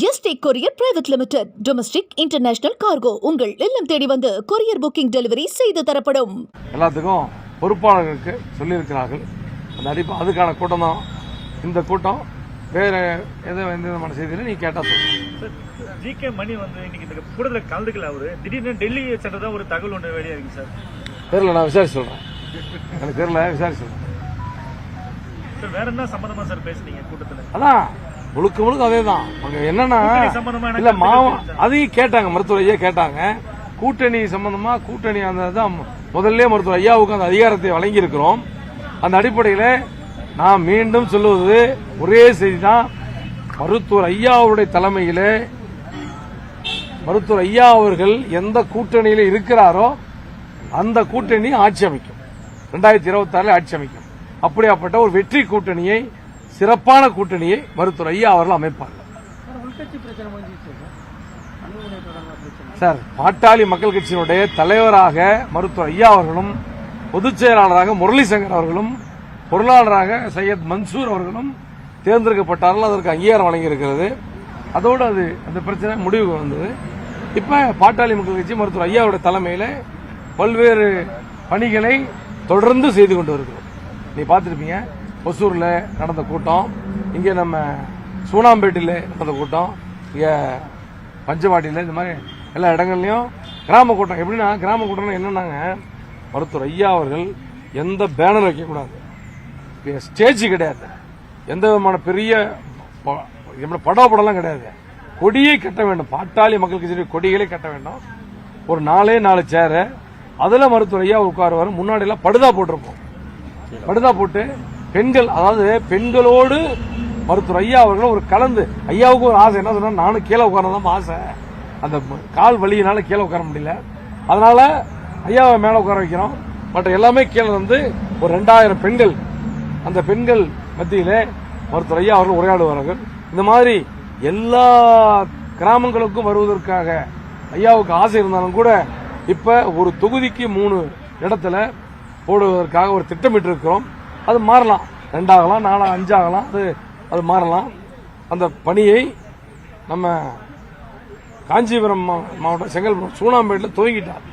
S T courier private limited domestic international cargo உங்கள் இல்லம் தேடி வந்து கொரியர் புக்கிங் டெலிவரி செய்து தரப்படும். எல்லாத்துக்கும் பொறுப்பாளர்களுக்கு சொல்லியிருக்கிறார்கள். அந்த அடிப்ப அதுக்கான கூட்டம் தான். இந்த கூட்டம் வேற எதை எந்த விதமான செய்தியில நீ கேட்டா சொல்லு. ஜி கே மணி வந்து இன்னைக்கு இந்த கூட்டத்தில் கலந்துக்கல அவரு. திடீர்னு டெல்லி சென்றதா ஒரு தகவல் ஒன்று வெளியே இருக்கு சார். தெரியல நான் விசாரிச்சு சொல்றேன் எனக்கு தெரியல விசாரிச்சு சொல்றேன் சார் வேற என்ன சம்பந்தமா சார் பேசுனீங்க கூட்டத்தில்? அதான் முழுக்க முழுக்க அதே தான் அங்க என்னன்னா இல்ல மாவ தெரிஞ்சு அதையும் கேட்டாங்க மருத்துவர் ஐயா கேட்டாங்க. கூட்டணி சம்பந்தமா கூட்டணி அந்த தான் முதல்ல மருத்துவர் ஐயாவுக்கு அந்த அதிகாரத்தை வழங்கி இருக்கிறோம் அந்த அடிப்படையில் நான் மீண்டும் சொல்லுவது ஒரே செய்தி தான் மருத்துவர் ஐயாவுடைய தலைமையிலே மருத்துவர் ஐயா அவர்கள் எந்த கூட்டணியில் இருக்கிறாரோ அந்த கூட்டணி ஆட்சி அமைக்கும். ரெண்டாயிரத்தி இருபத்தி ஆறுல ஆட்சி அமைக்கும். அப்படியாப்பட்ட ஒரு வெற்றி கூட்டணியை சிறப்பான கூட்டணியை மருத்துவர் ஐயா அவர்கள் அமைப்பார்கள் சார் பாட்டாளி மக்கள் கட்சியினுடைய தலைவராக மருத்துவர் ஐயா அவர்களும் பொதுச் செயலாளராக முரளி சங்கர் அவர்களும் பொருளாளராக சையத் மன்சூர் அவர்களும் தேர்ந்தெடுக்கப்பட்டார்கள். அதற்கு அங்கீகாரம் வழங்கியிருக்கிறது. அதோடு அது அந்த பிரச்சனை முடிவுக்கு வந்தது. இப்போ பாட்டாளி மக்கள் கட்சி மருத்துவர் ஐயாவுடைய தலைமையில் பல்வேறு பணிகளை தொடர்ந்து செய்து கொண்டு வருகிறோம். நீ பார்த்துருப்பீங்க ஒசூரில் நடந்த கூட்டம். இங்கே நம்ம சூனாம்பேட்டில நடந்த கூட்டம். இங்கே பஞ்சவாட்டியில் இந்த மாதிரி எல்லா இடங்கள்லையும் கிராம கூட்டம். எப்படின்னா கிராம கூட்டம்னா என்னன்னாங்க மருத்துவர் ஐயா அவர்கள் எந்த பேனர் வைக்கக்கூடாது ஸ்டேஜ் கிடையாது. எந்த விதமான பெரிய ப- எப்படி படம் படம்லாம் கிடையாது. கொடியை கட்ட வேண்டும். பாட்டாளி மக்களுக்கு சரி கொடிகளே கட்ட வேண்டும். ஒரு நாலே நாலு சேரு. அதில் மருத்துவர் ஐயா உட்காருவார். முன்னாடி எல்லாம் படுதா போட்டிருப்போம். படுதா போட்டு பெண்கள் அதாவது பெண்களோடு மருத்துவர் ஐயா அவர்கள் ஒரு கலந்து ஐயாவுக்கு ஒரு ஆசை என்ன சொன்னா நானும் கீழே உட்காரதான் ஆசை. அந்த கால் வலியினால கீழே உட்கார முடியல. அதனால ஐயாவை மேல உட்கார வைக்கிறோம். மற்ற எல்லாமே கீழே வந்து ஒரு ரெண்டாயிரம் பெண்கள் அந்த பெண்கள் மத்தியிலே மருத்துவர் ஐயா அவர்கள் உரையாடுவார்கள். இந்த மாதிரி எல்லா கிராமங்களுக்கும் வருவதற்காக ஐயாவுக்கு ஆசை இருந்தாலும் கூட இப்ப ஒரு தொகுதிக்கு மூணு இடத்துல போடுவதற்காக ஒரு திட்டமிட்டு இருக்கிறோம் அது மாறலாம். ரெண்டாகலாம் நாலா அஞ்சாகலாம் அது அது மாறலாம். அந்த பணியை நம்ம காஞ்சிபுரம் மாவட்டம் செங்கல்பட்டு சூனாம்பேட்டில் துவங்கிட்டார்.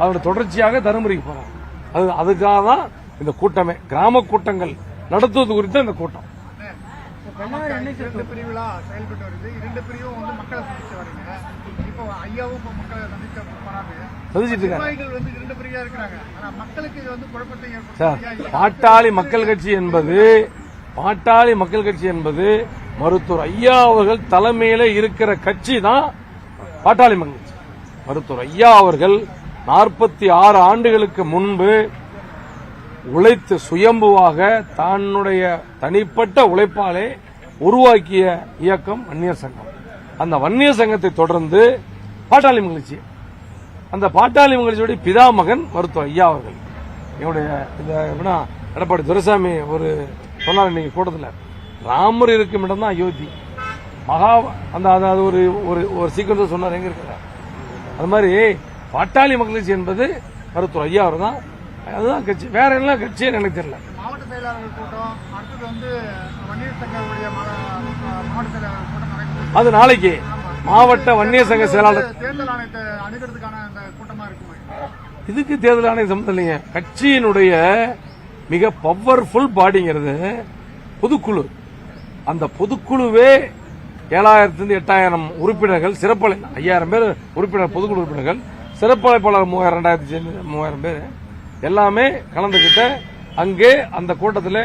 அதோட தொடர்ச்சியாக தருமபுரிக்கு போகிறார் அது அதுக்காக தான் இந்த கூட்டமே கிராம கூட்டங்கள் நடத்துவது குறித்த இந்த கூட்டம். செயல்பட்டு வருது. இரண்டு பிரிவும் வந்து மக்களை சந்திச்சு வரீங்க. இப்போ ஐயாவும் மக்களை சந்திச்சு போறாங்க பாட்டாளி மக்கள் கட்சி என்பது பாட்டாளி மக்கள் கட்சி என்பது மருத்துவர் ஐயா அவர்கள் தலைமையில இருக்கிற கட்சி தான் பாட்டாளி மக்கள் கட்சி. மருத்துவர் ஐயா அவர்கள் நாற்பத்தி ஆறு ஆண்டுகளுக்கு முன்பு உழைத்து சுயம்புவாக தன்னுடைய தனிப்பட்ட உழைப்பாலே உருவாக்கிய இயக்கம் வன்னியர் சங்கம். அந்த வன்னியர் சங்கத்தை தொடர்ந்து பாட்டாளி கட்சி அந்த பாட்டாளி மகிழ்ச்சியுடைய பிதாமகன் மருத்துவர் ஐயா அவர்கள். என்னுடைய இந்த எப்படின்னா எடப்பாடி துரைசாமி ஒரு சொன்னார் இன்னைக்கு கூட்டத்தில் ராமர் இருக்கும் இடம் தான் அயோத்தி. மகா அந்த அது ஒரு ஒரு ஒரு சீக்கிரம் சொன்னார் எங்க இருக்கிறார் அது மாதிரி பாட்டாளி கட்சி என்பது மருத்துவர் ஐயா அவர் தான். அதுதான் கட்சி. வேற என்ன கட்சின்னு எனக்கு தெரியல. மாவட்ட செயலாளர்கள் கூட்டம் அடுத்தது வந்து அது நாளைக்கு. மாவட்ட வன்னியர் சங்க செயலாளர் தேர்தல் ஆணையத்தை அணுகிறதுக்கான அந்த கூட்டமா இருக்குமா? இதுக்கு தேர்தல் ஆணையம் சம்மந்தம் இல்லைங்க. கட்சியினுடைய மிக பவர்ஃபுல் பாடிங்கிறது பொதுக்குழு. அந்த பொதுக்குழுவே ஏழாயிரத்திலிருந்து எட்டாயிரம் உறுப்பினர்கள் சிறப்பளை ஐயாயிரம் பேர் உறுப்பினர் பொதுக்குழு உறுப்பினர்கள் சிறப்பழைப்பாளர் மூவாயிரம் ரெண்டாயிரத்தி மூவாயிரம் பேர். எல்லாமே கலந்துகிட்ட அங்கே அந்த கூட்டத்தில்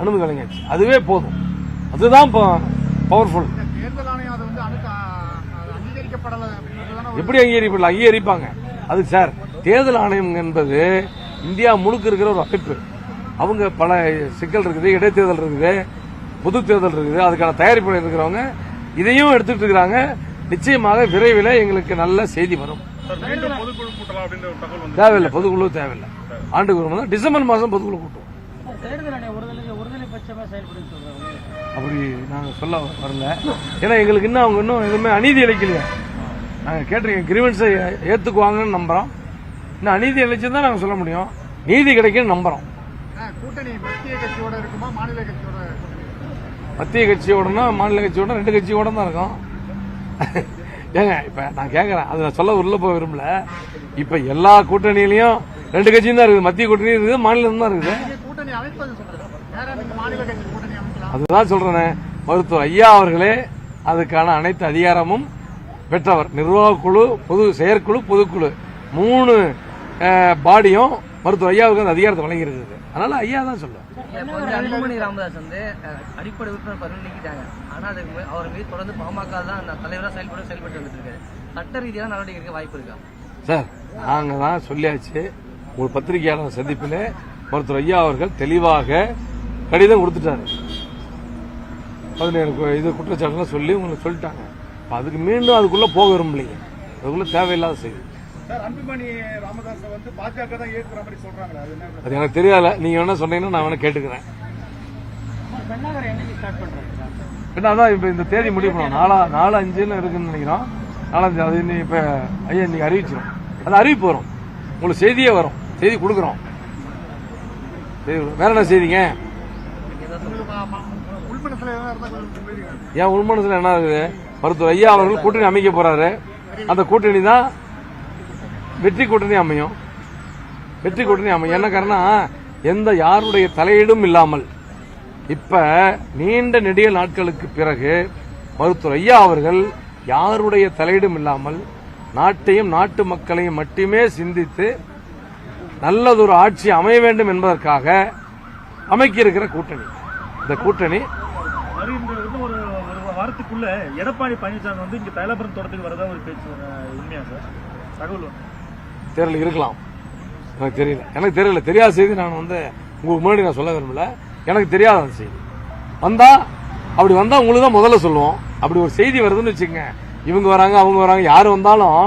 அனுமதி வழங்கியாச்சு. அதுவே போதும். அதுதான் பவர்ஃபுல் தேர்தல் ஆணையம் அதை வந்து அணுக அது அங்கீகரிக்கப்படலை அப்படின்றதுதானே ஒரு எப்படி அங்கீகரிப்பில்லை அங்கீகரிப்பாங்க. அது சார் தேர்தல் ஆணையம் என்பது இந்தியா முழுக்க இருக்கிற ஒரு அமைப்பு. அவங்க பல சிக்கல் இருக்குது இடைத்தேர்தல் இருக்குது பொது தேர்தல் இருக்குது அதுக்கான தயாரிப்பு இருக்கிறவங்க இதையும் எடுத்துட்டு இருக்கிறாங்க. நிச்சயமாக விரைவில் எங்களுக்கு நல்ல செய்தி வரும். சார் மீண்டும் பொதுக்குழு கூட்டலாம் அப்படின்ற ஒரு தகவல் வந்து தேவையில்லை பொதுக்குழு தேவையில்லை. ஆண்டுக்கு ஒரு முறை டிசம்பர் மாதம் பொதுக்குழு கூட்டம். அப்படி நாங்கள் சொல்ல வரல. ஏன்னா எங்களுக்கு இன்னும் அவங்க இன்னும் எதுவுமே அநீதி இழைக்கலையா நாங்கள் கேட்டிருக்கோம் கிரிவன்ஸை ஏற்றுக்குவாங்கன்னு நம்புகிறோம் இன்னும் அநீதி இழைச்சுதான் நாங்கள் சொல்ல முடியும். நீதி கிடைக்கும்னு நம்புகிறோம் கூட்டணி மத்திய கட்சியோட இருக்குமா மாநில கட்சியோட மத்திய கட்சியோடனா மாநில கட்சியோட ரெண்டு கட்சியோட தான் இருக்கும். ஏங்க இப்ப நான் கேக்குறேன். அது நான் சொல்ல உள்ள போக விரும்பல. இப்ப எல்லா கூட்டணியிலயும் ரெண்டு கட்சியும் தான் இருக்குது. மத்திய கூட்டணி இருக்குது மாநிலம் தான் இருக்குது. அதுதான் சொல்றேனே. மருத்துவர் ஐயா அவர்களே அதுக்கான அனைத்து அதிகாரமும் பெற்றவர். நிர்வாக குழு பொது செயற்குழு பொதுக்குழு. மூணு பாடியும் மருத்துவர் ஐயாவுக்கு அந்த அதிகாரத்தை வழங்கி இருக்குது அதனால ஐயா தான் சொல்லுவேன் அன்புமணி ராமதாஸ் வந்து அடிப்படை உறுப்பினர் பதவி நீக்கிட்டாங்க. ஆனா அதுக்கு அவர் மீது தொடர்ந்து பாமக தான் அந்த தலைவராக செயல்பட செயல்பட்டு வந்துட்டு இருக்காரு சட்ட ரீதியான நடவடிக்கை எடுக்க வாய்ப்பு இருக்கா? சார் நாங்க தான் சொல்லியாச்சு ஒரு பத்திரிகையாளர் சந்திப்பில் மருத்துவர் ஐயா அவர்கள் தெளிவாக கடிதம் கொடுத்துட்டாரு. பதினேழு இது குற்றச்சாட்டுலாம் சொல்லி உங்களுக்கு சொல்லிட்டாங்க. அப்ப அதுக்கு மீண்டும் அதுக்குள்ள போக விரும்பலைங்க அதுக்குள்ள தேவையில்லாத செய்தி. சார் அன்புமணி ராமதாஸ் வந்து பாஜக தான் ஏற்கிற மாதிரி சொல்றாங்களே அது எனக்கு தெரியாத நீங்க வேணா சொன்னீங்கன்னா நான் வேணா கேட்டுக்கிறேன். என்ன அதான் இப்ப இந்த தேதி முடிவு பண்ணோம். நாலா நாலு அஞ்சுன்னு இருக்குன்னு நினைக்கிறோம். நாலாஞ்சு அது இன்னும் இப்ப ஐயா இன்னைக்கு அறிவிச்சிடும் அது அறிவிப்பு வரும். உங்களுக்கு செய்தியே வரும். செய்தி கொடுக்குறோம். செய்தி கொடு- வேற என்ன செய்திங்க? ஏன் உள்மனசுல என்ன இருக்குது? மருத்துவர் ஐயா அவர்கள் கூட்டணி அமைக்க போறாரு. அந்த கூட்டணி தான் வெற்றி கூட்டணி அமையும். வெற்றி கூட்டணி அமையும். என்ன காரணம் எந்த யாருடைய தலையீடும் இல்லாமல் இப்ப நீண்ட நெடிய நாட்களுக்கு பிறகு மருத்துவர் ஐயா அவர்கள் யாருடைய தலையீடும் இல்லாமல் நாட்டையும் நாட்டு மக்களையும் மட்டுமே சிந்தித்து நல்லதொரு ஆட்சி அமைய வேண்டும் என்பதற்காக அமைக்க இருக்கிற கூட்டணி. இந்த கூட்டணி வருகின்ற இன்னும் ஒரு ஒரு வாரத்துக்குள்ள எடப்பாடி பழனிசாமி வந்து இங்க தைலாபுரம் தோட்டத்துக்கு வரதா ஒரு பேச்சு உண்மையா சார்? தகவல். தெரியல இருக்கலாம். எனக்கு தெரியல. எனக்கு தெரியல. தெரியாத செய்தி நான் வந்து உங்களுக்கு முன்னாடி நான் சொல்ல விரும்பல. எனக்கு தெரியாத அந்த செய்தி. வந்தா அப்படி வந்தா உங்களுக்கு தான் முதல்ல சொல்லுவோம். அப்படி ஒரு செய்தி வருதுன்னு வச்சுக்கோங்க. இவங்க வராங்க அவங்க வராங்க. யார் வந்தாலும்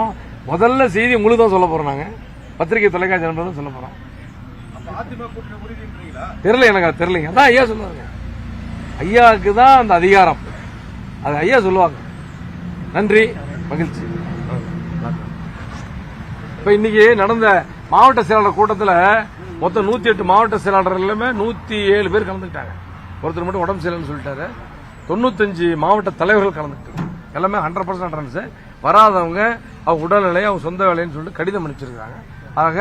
முதல்ல செய்தி உங்களுக்கு தான் சொல்ல போறோம் நாங்க. பத்திரிகை தொலைக்காட்சி நண்பர் தான் சொல்ல போறோம். தெரியல எனக்கு அது தெரியலைங்க. அதான் ஐயா சொல்லுவாங்க ஐயாவுக்கு தான் அந்த அதிகாரம். அது ஐயா சொல்லுவாங்க. நன்றி மகிழ்ச்சி. இப்ப இன்னைக்கு நடந்த மாவட்ட செயலாளர் கூட்டத்தில் மொத்தம் நூத்தி எட்டு மாவட்ட செயலாளர் எல்லாமே நூத்தி ஏழு பேர் கலந்துக்கிட்டாங்க. ஒருத்தர் மட்டும் உடம்பு சரியில்லைன்னு சொல்லிட்டாரு. தொண்ணூத்தஞ்சு மாவட்ட தலைவர்கள் கலந்துக்கிட்டாங்க எல்லாமே ஹண்ட்ரட் பர்சன்ட் அட்டன்ஸ் வராதவங்க அவங்க உடல்நிலை அவங்க சொந்த வேலைன்னு சொல்லிட்டு கடிதம் அனுப்பிச்சிருக்காங்க. ஆக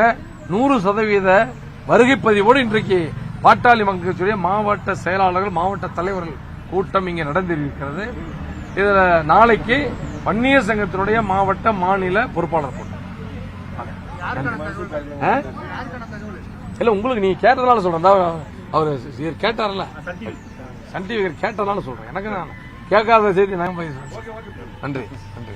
நூறு சதவீத வருகை பதிவோடு இன்றைக்கு பாட்டாளி மக்கள் மாவட்ட செயலாளர்கள் மாவட்ட தலைவர்கள் கூட்டம் இங்கே நடந்திருக்கிறது. இதில் நாளைக்கு வன்னியர் சங்கத்தினுடைய மாவட்ட மாநில பொறுப்பாளர் கூட்டம். இல்ல உங்களுக்கு நீங்க கேட்டதுனால சொல்றேன். அவர் இவர் கேட்டார்ல. சன் டிவி கேட்டதுனால சொல்றேன். எனக்கு நான் கேட்காத செய்தி நான் போய் நன்றி. நன்றி.